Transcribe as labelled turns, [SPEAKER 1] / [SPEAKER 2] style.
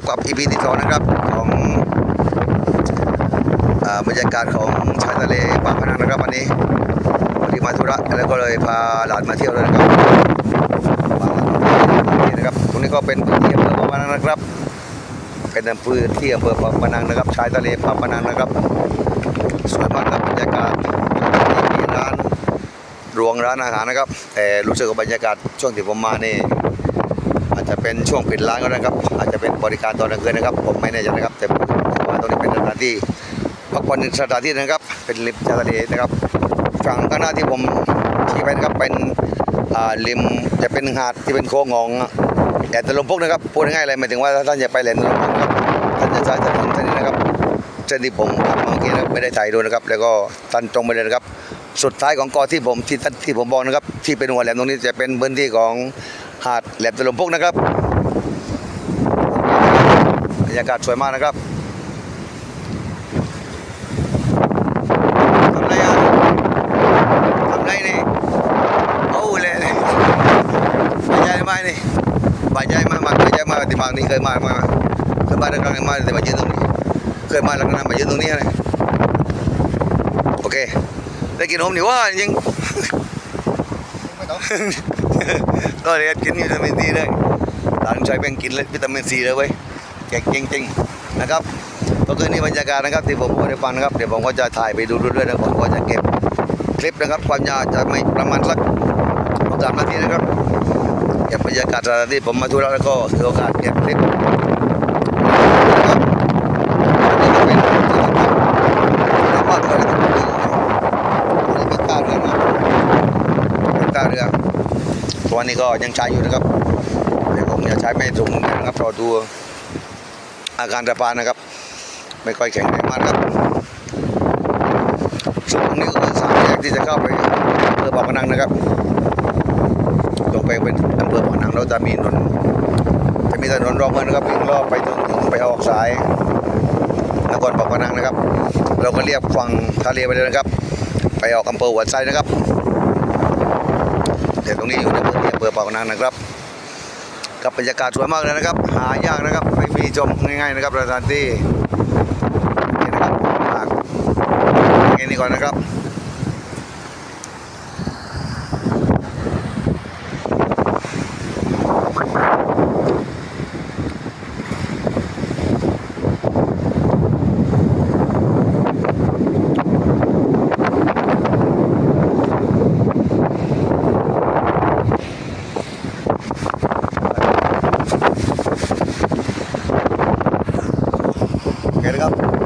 [SPEAKER 1] บกับอีพีที่สองนะครับ ของอบรรยากาศของชายทะเลปากพนังนะครับวันนี้วันนี้มาธุระแล้วก็เลยพาหลานมาเที่ยวเลยนะครับนี่นะครับ ตรงนี้ก็เป็นพื้นที่อำเภอปากพนังนะครับ เป็นอำเภอที่อำเภอปากพนังนะครับ ชายทะเลปากพนังนะครับสวยมากครับบรรยากาศมีร้านรวงร้านอาหารนะครับแต่รู้สึกว่าบรรยากาศช่วงที่ผมมานี่ จะเป็นช่วงปิดร้านก็ได้นะครับ อาจจะเป็นบริการตอนกลางคืนนะครับ ผมไม่แน่ใจนะครับแต่ต่ว่าตรงนี้เป็นสถานที่พักผ่อนสถานที่นะครับ เป็นริมชายทะเลนะครับฝั่งข้างหน้าที่ผมชี้ไปนะครับเป็นอ่าริมจะเป็นหาดที่เป็นโค้งของแหลมตะลุมพุกนะครับพูดง่ายๆเลยหมายถึงว่าถ้าท่านจะไปแหลมตะลุมพุกนะครับท่านจะใช้ถนนเส้นนี้นะครับเส้นที่ผมขับมาเมื่อกี้นะครับไม่ได้ถ่ายดูนะครับ แล้วก็ท่านตรงไปเลยนะครับ สุดท้ายของเกอที่ผมที่ท่านที่ผมบอกนะครับ ที่เป็นหัวแหลมตรงนี้จะเป็นพื้นที่ของ หาดแหลมตะลุมพุกนะครับบรรยากาศสวยมากนะครับทำไรอะทำไรนี่โอ้เลยเลยบายใจไหมนี่บายใจไหมมาเคยใจมาที่บางนี่เคยมามาเคยมาแล้วครั้นมาแต่มายืนตรงนี้เคยมาแล้วครั้นมายืนตรงนี้เลยโอเคได้กินนมนี่ว่าจริง
[SPEAKER 2] ไม่ต้อง
[SPEAKER 1] ก็เลยกินวิตามินซีเลยหลานชายแบ่งกินเลยวิตามินซีเลยเว้ยเก่งจริงๆนะครับก็คือนี่บรรยากาศนะครับที่ผมพูดให้ฟังนะครับเดี๋ยวผมก็จะถ่ายไปดูด้วยๆนะผมก็จะเก็บคลิปนะครับ ความยาวจะไม่ประมาณสักสองสามนาทีนะครับเก็บบรรยากาศสถานที่ผมมาทุระแล้วก็ถือโอกาสเก็บคลิปนะครับอันนี้ก็เป็นที่ที่ผมแล้วก็ด้วยนะครับนี่เป็นท่าเรือ นะเป็นท่าเรือตัวนี้ก็ยังใช้อยู่นะครับแต่ผมจะใช้ไม่สูงนะครับพราะตัวอาการระบาดนะครับ ไม่ค่อยแข็งแรงมากครับส่วนตรงนี้ก็คือสามแยกที่จะเข้าไปอำเภอปากพนังนะครับตรงไปเป็นอำเภอปากพนังเราจะมีถนนจะมีถนนรองเมืองนะครับวิ่งรอบไปจนถึงไปออกสายนครปากพนังนะครับ เราก็เรียกฝั่งทะเลไปเลยนะครับ ไปออกอำเภอหัวไซนะครับแต่ตรงนี้อยู่ในอำ เภอปากนังนะครับกับบรรยากาศสวยมากเลยนะครับ หายากนะครับไม่มีชมง่ายๆนะครับสถานที่นี่นะครับหากอย่างนี้ก่อนนะครับ นะครับ